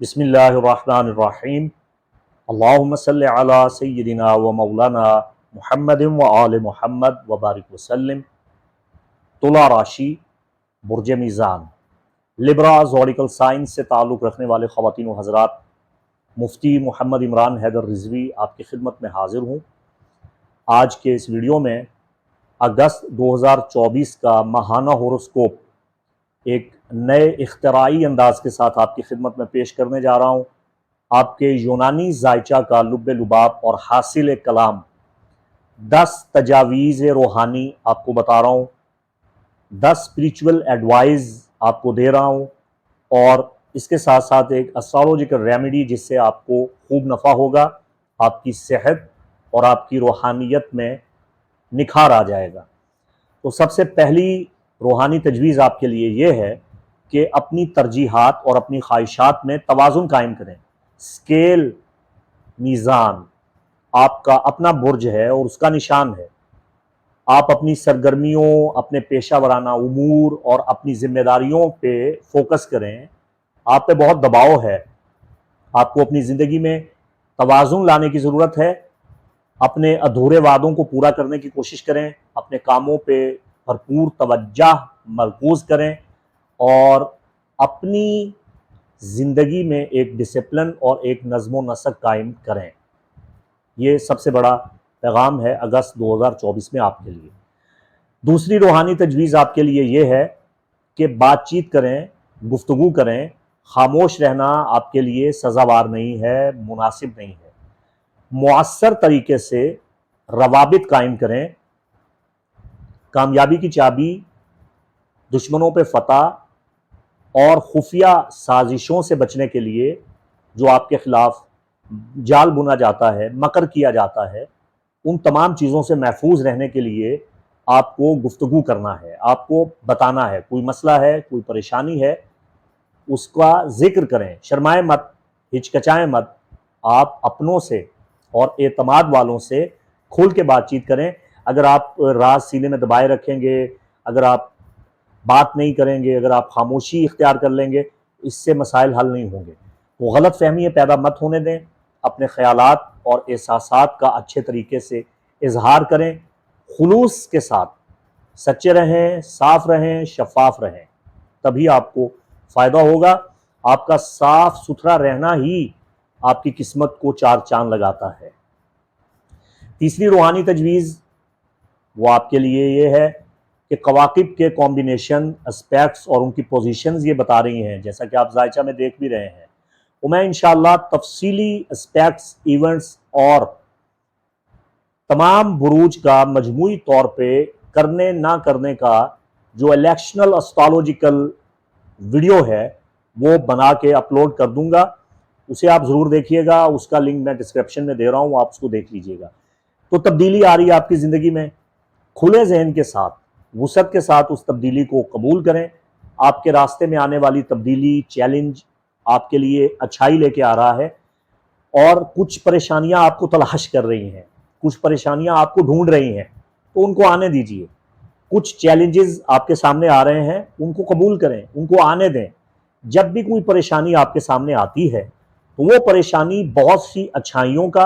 بسم اللہ الرحمن الرحیم۔ اللہم صلی علی سیدنا و مولانا محمد و آل محمد و بارک وسلم۔ طلع راشی، برج میزان۔ لبرا زوڈیکل سائنس سے تعلق رکھنے والے خواتین و حضرات، مفتی محمد عمران حیدر رضوی آپ کی خدمت میں حاضر ہوں۔ آج کے اس ویڈیو میں اگست دو ہزار چوبیس کا ماہانہ ہوروسکوپ، ایک نئے اختراعی انداز کے ساتھ آپ کی خدمت میں پیش کرنے جا رہا ہوں۔ آپ کے یونانی ذائچہ کا لب لباب اور حاصل کلام، دس تجاویز روحانی آپ کو بتا رہا ہوں، دس اسپریچول ایڈوائز آپ کو دے رہا ہوں، اور اس کے ساتھ ساتھ ایک اسٹرالوجیکل ریمیڈی جس سے آپ کو خوب نفع ہوگا، آپ کی صحت اور آپ کی روحانیت میں نکھار آ جائے گا۔ تو سب سے پہلی روحانی تجویز آپ کے لیے یہ ہے کہ اپنی ترجیحات اور اپنی خواہشات میں توازن قائم کریں۔ سکیل میزان، آپ کا اپنا برج ہے اور اس کا نشان ہے۔ آپ اپنی سرگرمیوں، اپنے پیشہ ورانہ امور اور اپنی ذمہ داریوں پہ فوکس کریں۔ آپ پہ بہت دباؤ ہے۔ آپ کو اپنی زندگی میں توازن لانے کی ضرورت ہے۔ اپنے ادھورے وعدوں کو پورا کرنے کی کوشش کریں۔ اپنے کاموں پہ بھرپور توجہ مرکوز کریں۔ اور اپنی زندگی میں ایک ڈسپلن اور ایک نظم و نسق قائم کریں۔ یہ سب سے بڑا پیغام ہے اگست دو ہزار چوبیس میں آپ کے لیے۔ دوسری روحانی تجویز آپ کے لیے یہ ہے کہ بات چیت کریں، گفتگو کریں۔ خاموش رہنا آپ کے لیے سزاوار نہیں ہے، مناسب نہیں ہے۔ مؤثر طریقے سے روابط قائم کریں۔ کامیابی کی چابی، دشمنوں پہ فتح اور خفیہ سازشوں سے بچنے کے لیے جو آپ کے خلاف جال بنا جاتا ہے، مکر کیا جاتا ہے، ان تمام چیزوں سے محفوظ رہنے کے لیے آپ کو گفتگو کرنا ہے، آپ کو بتانا ہے، کوئی مسئلہ ہے، کوئی پریشانی ہے، اس کا ذکر کریں، شرمائے مت ہچکچائیں مت، آپ اپنوں سے اور اعتماد والوں سے کھول کے بات چیت کریں۔ اگر آپ راز سینے میں دبائے رکھیں گے، اگر آپ بات نہیں کریں گے، اگر آپ خاموشی اختیار کر لیں گے، اس سے مسائل حل نہیں ہوں گے۔ وہ غلط فہمی پیدا مت ہونے دیں۔ اپنے خیالات اور احساسات کا اچھے طریقے سے اظہار کریں۔ خلوص کے ساتھ سچے رہیں، صاف رہیں، شفاف رہیں۔ تبھی آپ کو فائدہ ہوگا۔ آپ کا صاف ستھرا رہنا ہی آپ کی قسمت کو چار چاند لگاتا ہے۔ تیسری روحانی تجویز وہ آپ کے لیے یہ ہے کہ قواقب کے کمبینیشن اسپیکٹس اور ان کی پوزیشنز یہ بتا رہی ہیں، جیسا کہ آپ ذائچہ میں دیکھ بھی رہے ہیں۔ وہ میں انشاءاللہ تفصیلی اسپیکٹس ایونٹس اور تمام بروج کا مجموعی طور پہ کرنے نہ کرنے کا جو الیکشنل اسٹالوجیکل ویڈیو ہے، وہ بنا کے اپلوڈ کر دوں گا۔ اسے آپ ضرور دیکھیے گا، اس کا لنک میں ڈسکرپشن میں دے رہا ہوں، آپ اس کو دیکھ لیجیے گا۔ تو تبدیلی آ رہی ہے آپ کی زندگی میں، کھلے ذہن کے ساتھ۔ وسعت کے ساتھ اس تبدیلی کو قبول کریں۔ آپ کے راستے میں آنے والی تبدیلی چیلنج آپ کے لیے اچھائی لے کے آ رہا ہے اور کچھ پریشانیاں آپ کو تلاش کر رہی ہیں، کچھ پریشانیاں آپ کو ڈھونڈ رہی ہیں۔ تو ان کو آنے دیجیے۔ کچھ چیلنجز آپ کے سامنے آ رہے ہیں، ان کو قبول کریں، ان کو آنے دیں۔ جب بھی کوئی پریشانی آپ کے سامنے آتی ہے، تو وہ پریشانی بہت سی اچھائیوں کا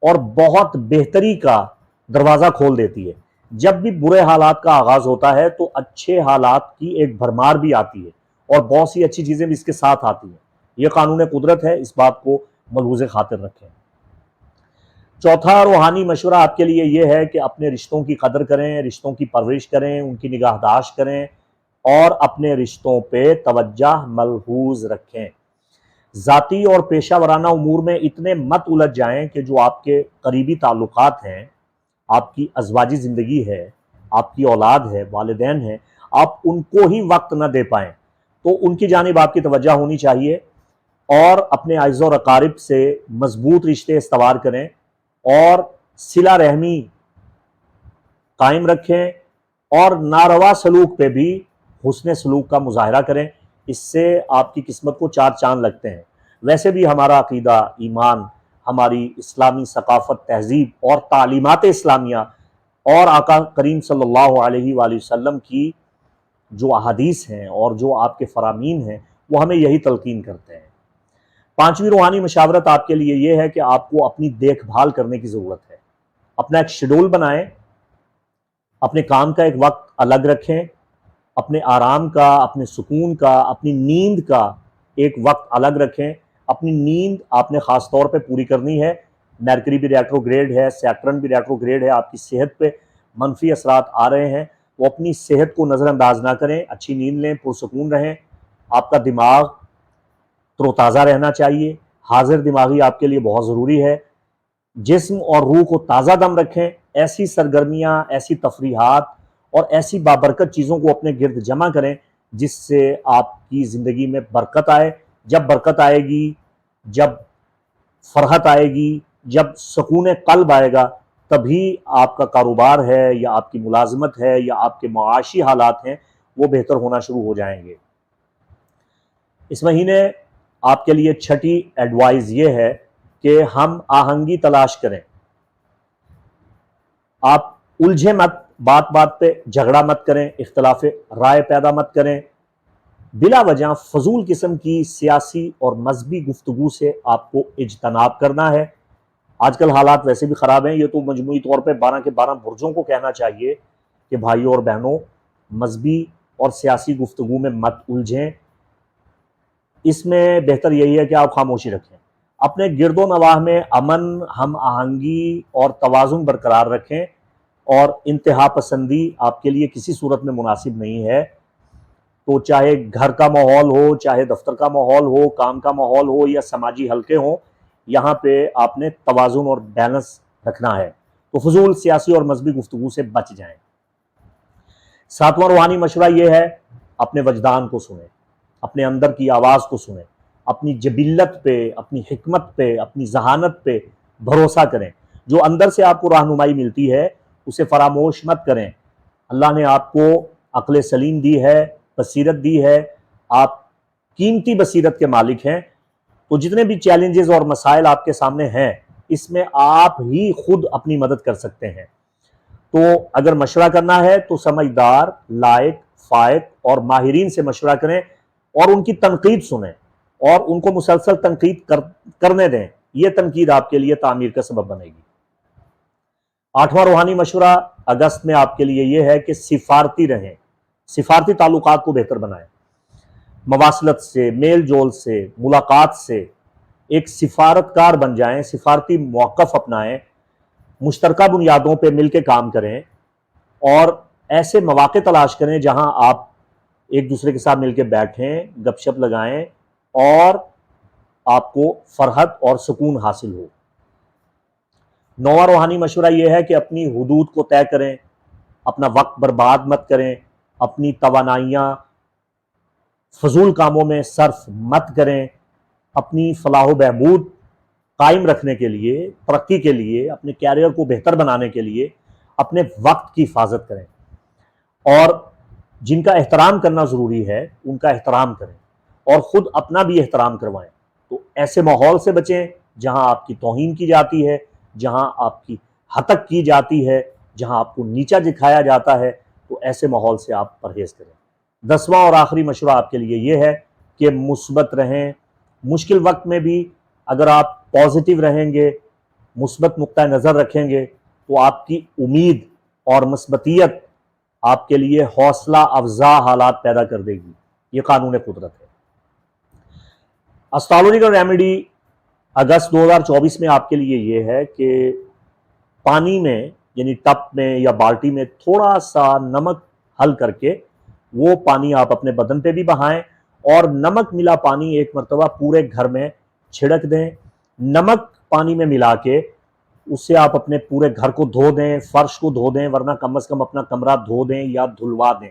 اور بہت بہتری کا دروازہ کھول دیتی ہے۔ جب بھی برے حالات کا آغاز ہوتا ہے تو اچھے حالات کی ایک بھرمار بھی آتی ہے اور بہت سی اچھی چیزیں بھی اس کے ساتھ آتی ہیں۔ یہ قانون قدرت ہے، اس بات کو ملحوظ خاطر رکھیں۔ چوتھا روحانی مشورہ آپ کے لیے یہ ہے کہ اپنے رشتوں کی قدر کریں، رشتوں کی پرورش کریں، ان کی نگاہداشت کریں اور اپنے رشتوں پہ توجہ ملحوظ رکھیں۔ ذاتی اور پیشہ ورانہ امور میں اتنے مت الجھ جائیں کہ جو آپ کے قریبی تعلقات ہیں آپ کی ازواجی زندگی ہے، آپ کی اولاد ہے، والدین ہیں، آپ ان کو ہی وقت نہ دے پائیں۔ تو ان کی جانب آپ کی توجہ ہونی چاہیے اور اپنے عائض و رقارب سے مضبوط رشتے استوار کریں اور صلہ رحمی قائم رکھیں اور ناروا سلوک پہ بھی حسن سلوک کا مظاہرہ کریں۔ اس سے آپ کی قسمت کو چار چاند لگتے ہیں۔ ویسے بھی ہمارا عقیدہ، ایمان ہماری اسلامی ثقافت، تہذیب اور تعلیمات اسلامیہ اور آقا کریم صلی اللہ علیہ وآلہ وسلم کی جو احادیث ہیں اور جو آپ کے فرامین ہیں، وہ ہمیں یہی تلقین کرتے ہیں۔ پانچویں روحانی مشاورت آپ کے لیے یہ ہے کہ آپ کو اپنی دیکھ بھال کرنے کی ضرورت ہے۔ اپنا ایک شیڈول بنائیں، اپنے کام کا ایک وقت الگ رکھیں، اپنے آرام کا، اپنے سکون کا، اپنی نیند کا ایک وقت الگ رکھیں۔ اپنی نیند آپ نے خاص طور پہ پوری کرنی ہے۔ میرکری بھی ریٹرو گریڈ ہے سیکٹرن بھی ریٹرو گریڈ ہے، آپ کی صحت پہ منفی اثرات آ رہے ہیں۔ وہ اپنی صحت کو نظر انداز نہ کریں، اچھی نیند لیں، پرسکون رہیں۔ آپ کا دماغ تر و تازہ رہنا چاہیے۔ حاضر دماغی آپ کے لیے بہت ضروری ہے۔ جسم اور روح کو تازہ دم رکھیں۔ ایسی سرگرمیاں، ایسی تفریحات اور ایسی بابرکت چیزوں کو اپنے گرد جمع کریں، جس سے آپ کی زندگی میں برکت آئے۔ جب برکت آئے گی، جب فرحت آئے گی، جب سکون قلب آئے گا، تبھی آپ کا کاروبار ہے یا آپ کی ملازمت ہے یا آپ کے معاشی حالات ہیں، وہ بہتر ہونا شروع ہو جائیں گے۔ اس مہینے آپ کے لیے چھٹی ایڈوائز یہ ہے کہ ہم آہنگی تلاش کریں۔ آپ الجھے مت، بات بات پہ جھگڑا مت کریں، اختلاف رائے پیدا مت کریں۔ بلا وجہ فضول قسم کی سیاسی اور مذہبی گفتگو سے آپ کو اجتناب کرنا ہے۔ آج کل حالات ویسے بھی خراب ہیں۔ یہ تو مجموعی طور پہ بارہ کے بارہ برجوں کو کہنا چاہیے کہ بھائیوں اور بہنوں، مذہبی اور سیاسی گفتگو میں مت الجھیں۔ اس میں بہتر یہی ہے کہ آپ خاموشی رکھیں۔ اپنے گرد و نواح میں امن، ہم آہنگی اور توازن برقرار رکھیں اور انتہا پسندی آپ کے لیے کسی صورت میں مناسب نہیں ہے۔ تو چاہے گھر کا ماحول ہو، چاہے دفتر کا ماحول ہو، کام کا ماحول ہو یا سماجی حلقے ہوں، یہاں پہ آپ نے توازن اور بیلنس رکھنا ہے۔ تو فضول سیاسی اور مذہبی گفتگو سے بچ جائیں۔ ساتواں روحانی مشورہ یہ ہے، اپنے وجدان کو سنیں، اپنے اندر کی آواز کو سنیں، اپنی جبلت پہ، اپنی حکمت پہ، اپنی ذہانت پہ بھروسہ کریں۔ جو اندر سے آپ کو رہنمائی ملتی ہے، اسے فراموش مت کریں۔ اللہ نے آپ کو عقل سلیم دی ہے بصیرت دی ہے، آپ قیمتی بصیرت کے مالک ہیں۔ تو جتنے بھی چیلنجز اور مسائل آپ کے سامنے ہیں، اس میں آپ ہی خود اپنی مدد کر سکتے ہیں۔ تو اگر مشورہ کرنا ہے تو سمجھدار، لائق، فائق اور ماہرین سے مشورہ کریں اور ان کی تنقید سنیں اور ان کو مسلسل تنقید کر، کرنے دیں۔ یہ تنقید آپ کے لیے تعمیر کا سبب بنے گی۔ آٹھواں روحانی مشورہ اگست میں آپ کے لیے یہ ہے کہ سفارتی رہیں۔ سفارتی تعلقات کو بہتر بنائیں۔ مواصلت سے، میل جول سے، ملاقات سے ایک سفارت کار بن جائیں، سفارتی موقف اپنائیں، مشترکہ بنیادوں پہ مل کے کام کریں اور ایسے مواقع تلاش کریں جہاں آپ ایک دوسرے کے ساتھ مل کے بیٹھیں، گپ شپ لگائیں اور آپ کو فرحت اور سکون حاصل ہو۔ نواں روحانی مشورہ یہ ہے کہ اپنی حدود کو طے کریں، اپنا وقت برباد مت کریں اپنی توانائیاں فضول کاموں میں صرف مت کریں، اپنی فلاح و بہبود قائم رکھنے کے لیے، ترقی کے لیے، اپنے کیریئر کو بہتر بنانے کے لیے اپنے وقت کی حفاظت کریں۔ اور جن کا احترام کرنا ضروری ہے، ان کا احترام کریں۔ اور خود اپنا بھی احترام کروائیں۔ تو ایسے ماحول سے بچیں جہاں آپ کی توہین کی جاتی ہے، جہاں آپ کی حتک کی جاتی ہے، جہاں آپ کو نیچا دکھایا جاتا ہے۔ تو ایسے ماحول سے آپ پرہیز کریں۔ دسواں اور آخری مشورہ آپ کے لیے یہ ہے کہ مثبت رہیں۔ مشکل وقت میں بھی اگر آپ پازیٹیو رہیں گے، مثبت نقطۂ نظر رکھیں گے، تو آپ کی امید اور مثبتیت آپ کے لیے حوصلہ افزا حالات پیدا کر دے گی۔ یہ قانون قدرت ہے۔ اسٹالوجیکل ریمیڈی اگست دو ہزار چوبیس میں آپ کے لیے یہ ہے کہ پانی میں یعنی ٹپ میں یا بالٹی میں تھوڑا سا نمک حل کر کے وہ پانی آپ اپنے بدن پہ بھی بہائیں اور نمک ملا پانی ایک مرتبہ پورے گھر میں چھڑک دیں۔ نمک پانی میں ملا کے اس سے آپ اپنے پورے گھر کو دھو دیں، فرش کو دھو دیں، ورنہ کم از کم اپنا کمرہ دھو دیں یا دھلوا دیں۔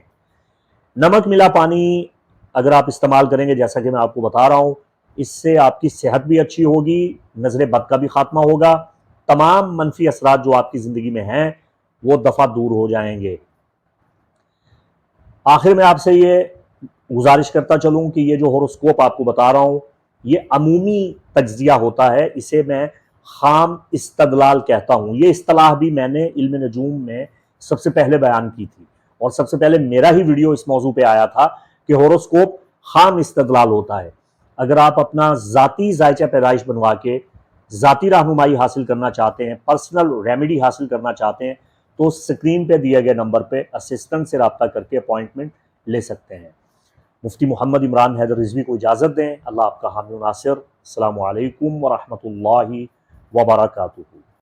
نمک ملا پانی اگر آپ استعمال کریں گے، جیسا کہ میں آپ کو بتا رہا ہوں، اس سے آپ کی صحت بھی اچھی ہوگی، نظر بد کا بھی خاتمہ ہوگا۔ تمام منفی اثرات جو آپ کی زندگی میں ہیں، وہ دفعہ دور ہو جائیں گے۔ آخر میں آپ سے یہ گزارش کرتا چلوں کہ یہ جو ہوروسکوپ آپ کو بتا رہا ہوں، یہ عمومی تجزیہ ہوتا ہے، اسے میں خام استدلال کہتا ہوں۔ یہ اصطلاح بھی میں نے علم نجوم میں سب سے پہلے بیان کی تھی۔ اور سب سے پہلے میرا ہی ویڈیو اس موضوع پہ آیا تھا کہ ہوروسکوپ خام استدلال ہوتا ہے۔ اگر آپ اپنا ذاتی ذائچہ پیدائش بنوا کے ذاتی رہنمائی حاصل کرنا چاہتے ہیں پرسنل ریمیڈی حاصل کرنا چاہتے ہیں، تو سکرین پہ دیے گئے نمبر پہ اسسٹنٹ سے رابطہ کر کے اپوائنٹمنٹ لے سکتے ہیں۔ مفتی محمد عمران حیدر رضوی کو اجازت دیں۔ اللہ آپ کا حامی و ناصر۔ السلام علیکم ورحمۃ اللہ وبرکاتہ۔